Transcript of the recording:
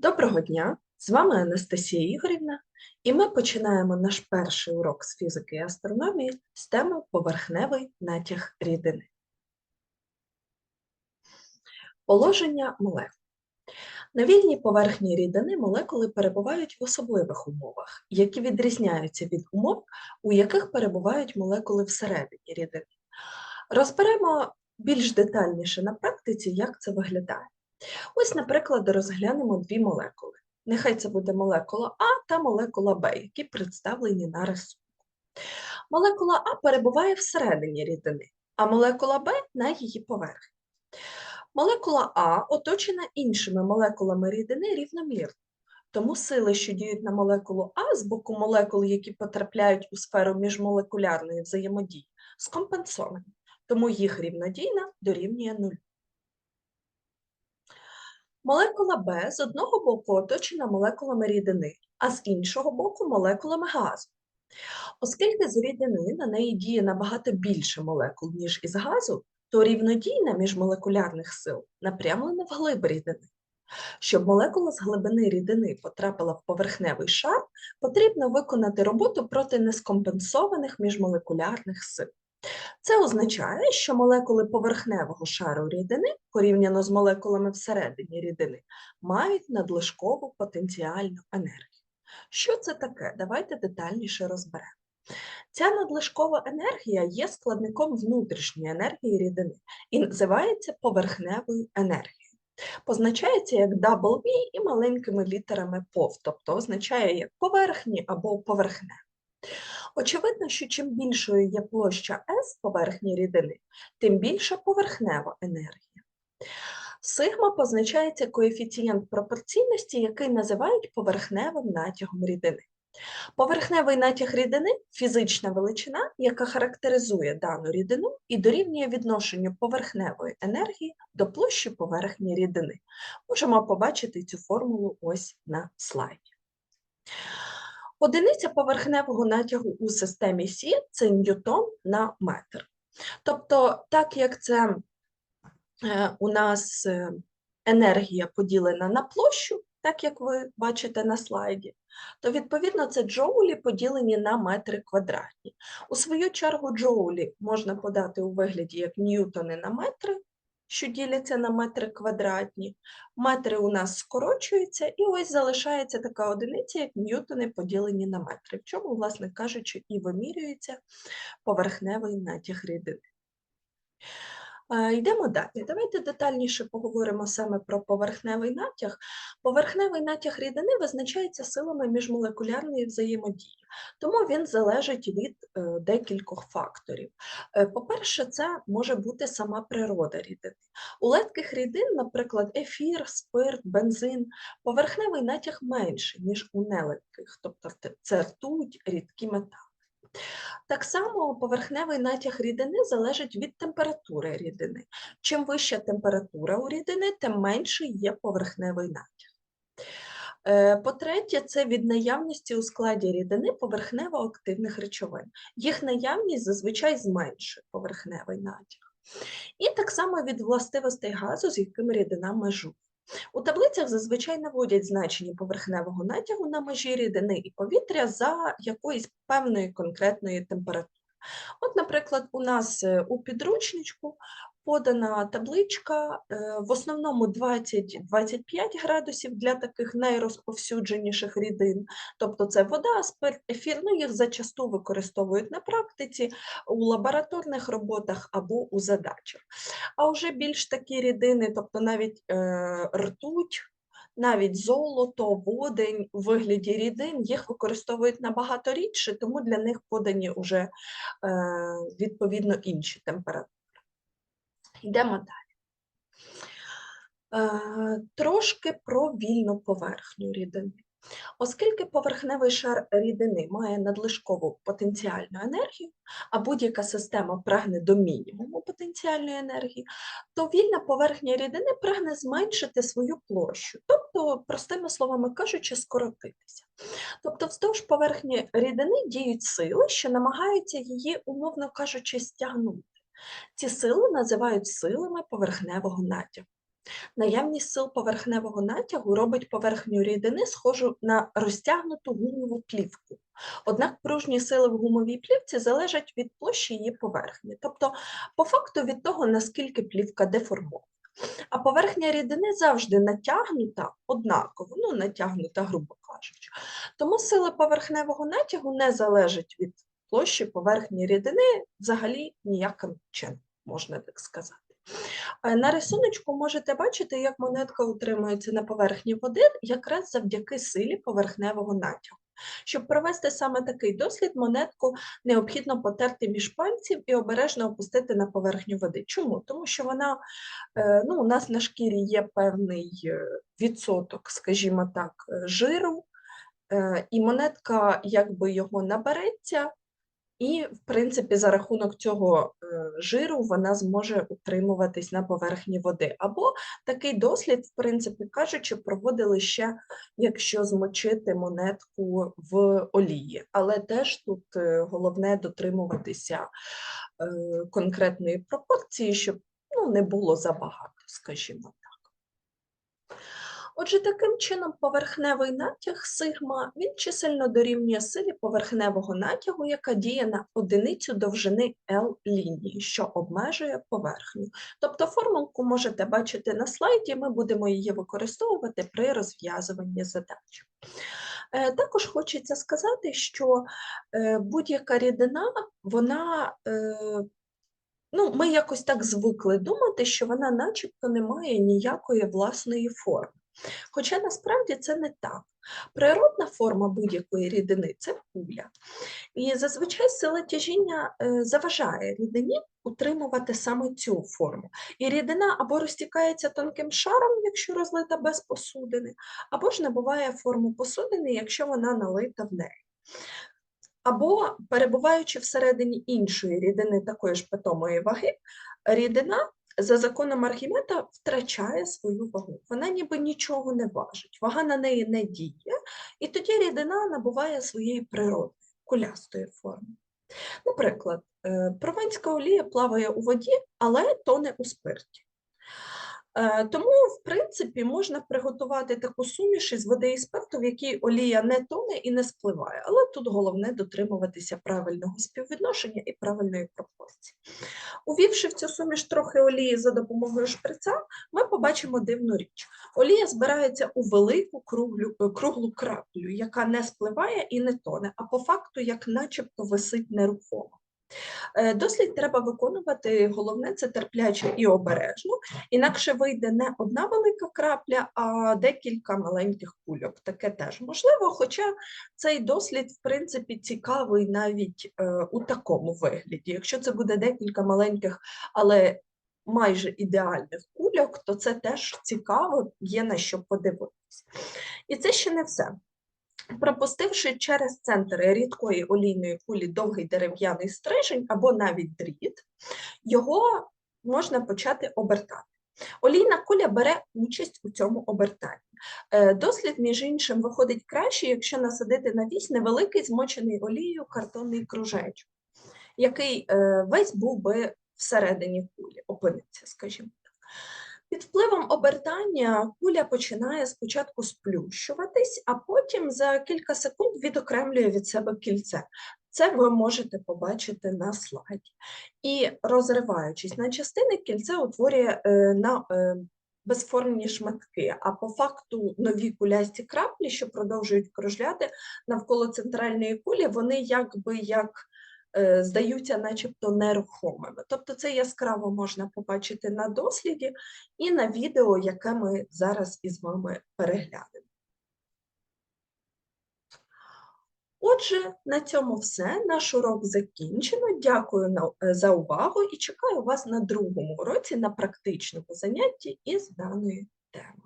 Доброго дня! З вами Анастасія Ігорівна, і ми починаємо наш перший урок з фізики і астрономії з теми поверхневий натяг рідини. Положення молекул. На вільній поверхні рідини молекули перебувають в особливих умовах, які відрізняються від умов, у яких перебувають молекули всередині рідини. Розберемо більш детальніше на практиці, як це виглядає. Ось, наприклад, розглянемо дві молекули. Нехай це буде молекула А та молекула Б, які представлені на рисунку. Молекула А перебуває всередині рідини, а молекула Б на її поверхні. Молекула А оточена іншими молекулами рідини рівномірно, тому сили, що діють на молекулу А з боку молекул, які потрапляють у сферу міжмолекулярної взаємодії, скомпенсовані, тому їх рівнодійна дорівнює нулю. Молекула Б з одного боку оточена молекулами рідини, а з іншого боку молекулами газу. Оскільки з рідини на неї діє набагато більше молекул, ніж із газу, то рівнодійна міжмолекулярних сил напрямлена в глиб рідини. Щоб молекула з глибини рідини потрапила в поверхневий шар, потрібно виконати роботу проти нескомпенсованих міжмолекулярних сил. Це означає, що молекули поверхневого шару рідини, порівняно з молекулами всередині рідини, мають надлишкову потенціальну енергію. Що це таке? Давайте детальніше розберемо. Ця надлишкова енергія є складником внутрішньої енергії рідини і називається поверхневою енергією. Позначається як W і маленькими літерами POV, тобто означає як поверхні або поверхне. Очевидно, що чим більшою є площа S поверхні рідини, тим більша поверхнева енергія. Сигма позначається коефіцієнт пропорційності, який називають поверхневим натягом рідини. Поверхневий натяг рідини фізична величина, яка характеризує дану рідину і дорівнює відношенню поверхневої енергії до площі поверхні рідини. Можемо побачити цю формулу ось на слайді. Одиниця поверхневого натягу у системі Сі це ньютон на метр. Тобто, так як це е, у нас е, енергія поділена на площу, так як ви бачите на слайді, то відповідно це джоулі поділені на метри квадратні. У свою чергу джоулі можна подати у вигляді як ньютони на метри, що діляться на метри квадратні. Метри у нас скорочуються, і ось залишається така одиниця, як ньютони поділені на метри, в чому, власне кажучи, і вимірюється поверхневий натяг рідини. Е, Йдемо далі. Давайте детальніше поговоримо саме про поверхневий натяг. Поверхневий натяг рідини визначається силами міжмолекулярної взаємодії, тому він залежить від е, декількох факторів. Е, По-перше, це може бути сама природа рідини. У легких рідин, наприклад, ефір, спирт, бензин, поверхневий натяг менший, ніж у нелегких, тобто це ртуть, рідкі метали. Так само поверхневий натяг рідини залежить від температури рідини. Чим вища температура у рідини, тим менший є поверхневий натяг. Е, По-третє, це від наявності у складі рідини поверхнево-активних речовин. Їх наявність зазвичай зменшує поверхневий натяг. І так само від властивостей газу, з яким рідина межує. У таблицях зазвичай наводять значення поверхневого натягу на межі рідини і повітря за якоїсь певної конкретної температури. От, наприклад, у нас е, у підручничку подана табличка, е, в основному 20-25 градусів для таких найрозповсюдженіших рідин, тобто це вода, спирт, ефір, ну їх зачасту використовують на практиці, у лабораторних роботах або у задачах. А вже більш такі рідини, тобто навіть е, ртуть, навіть золото, водень у вигляді рідин, їх використовують набагато рідше, тому для них подані вже е, відповідно інші температури. Йдемо далі. Е, Трошки про вільну поверхню рідини. Оскільки поверхневий шар рідини має надлишкову потенціальну енергію, а будь-яка система прагне до мінімуму потенціальної енергії, то вільна поверхня рідини прагне зменшити свою площу, тобто, простими словами кажучи, скоротитися. Тобто, вздовж поверхні рідини діють сили, що намагаються її, умовно кажучи, стягнути. Ці сили називають силами поверхневого натягу. Наявність сил поверхневого натягу робить поверхню рідини схожу на розтягнуту гумову плівку. Однак пружні сили в гумовій плівці залежать від площі її поверхні, тобто по факту від того, наскільки плівка деформована. А поверхня рідини завжди натягнута однаково, ну натягнута, грубо кажучи. Тому сили поверхневого натягу не залежать від площі поверхні рідини взагалі ніяким чином, можна так сказати. Е, На рисуночку можете бачити, як монетка утримується на поверхні води якраз завдяки силі поверхневого натягу. Щоб провести саме такий дослід, монетку необхідно потерти між пальців і обережно опустити на поверхню води. Чому? Тому що вона, е, ну, у нас на шкірі є певний е, відсоток, скажімо так, жиру, і монетка якби його набереться, і, в принципі, за рахунок цього е, жиру вона зможе утримуватись на поверхні води. Або такий дослід, в принципі, кажучи, проводили ще, якщо змочити монетку в олії. Але теж тут е, головне дотримуватися е, конкретної пропорції, щоб ну, не було забагато, скажімо так. Отже, таким чином поверхневий натяг сигма він чисельно дорівнює силі поверхневого натягу, яка діє на одиницю довжини L лінії, що обмежує поверхню. Тобто формулку можете бачити на слайді, ми будемо її використовувати при розв'язуванні задач. Е, Також хочеться сказати, що е, будь-яка рідина, вона е, Ну, ми якось так звикли думати, що вона начебто не має ніякої власної форми. Хоча насправді це не так. Природна форма будь-якої рідини це куля. І зазвичай сила тяжіння е, заважає рідині утримувати саме цю форму. І рідина або розтікається тонким шаром, якщо розлита без посудини, або ж набуває форму посудини, якщо вона налита в неї. Або, перебуваючи всередині іншої рідини такої ж питомої ваги, рідина за законом Архімеда втрачає свою вагу. Вона ніби нічого не важить, вага на неї не діє, і тоді рідина набуває своєї природи, кулястої форми. Наприклад, е, прованська олія плаває у воді, але тоне у спирті. Е, Тому, в принципі, можна приготувати таку суміш із води і спирту, в якій олія не тоне і не спливає. Але тут головне дотримуватися правильного співвідношення і правильної пропорції. Увівши в цю суміш трохи олії за допомогою шприца, ми побачимо дивну річ. Олія збирається у велику круглю, е, круглу краплю, яка не спливає і не тоне, а по факту як начебто висить нерухомо. Е, Дослід треба виконувати, головне це терпляче і обережно, інакше вийде не одна велика крапля, а декілька маленьких кульок. Таке теж можливо, хоча цей дослід, в принципі, цікавий навіть е, у такому вигляді. Якщо це буде декілька маленьких, але майже ідеальних кульок, то це теж цікаво, є на що подивитися. І це ще не все. Пропустивши через центр рідкої олійної кулі довгий дерев'яний стрижень або навіть дріт, його можна почати обертати. Олійна куля бере участь у цьому обертанні. Е, Дослід, між іншим, виходить краще, якщо насадити на вісь невеликий змочений олією картонний кружечок, який е, весь був би всередині кулі, опиниться, скажімо. Під впливом обертання куля починає спочатку сплющуватись, а потім за кілька секунд відокремлює від себе кільце. Це ви можете побачити на слайді. І розриваючись на частини, кільце утворює е, на е, безформні шматки, а по факту нові кулясті краплі, що продовжують кружляти навколо центральної кулі, вони якби як здаються начебто нерухомими. Тобто це яскраво можна побачити на досліді і на відео, яке ми зараз із вами переглянемо. Отже, на цьому все. Наш урок закінчено. Дякую е, за увагу і чекаю вас на другому уроці на практичному занятті із даної теми.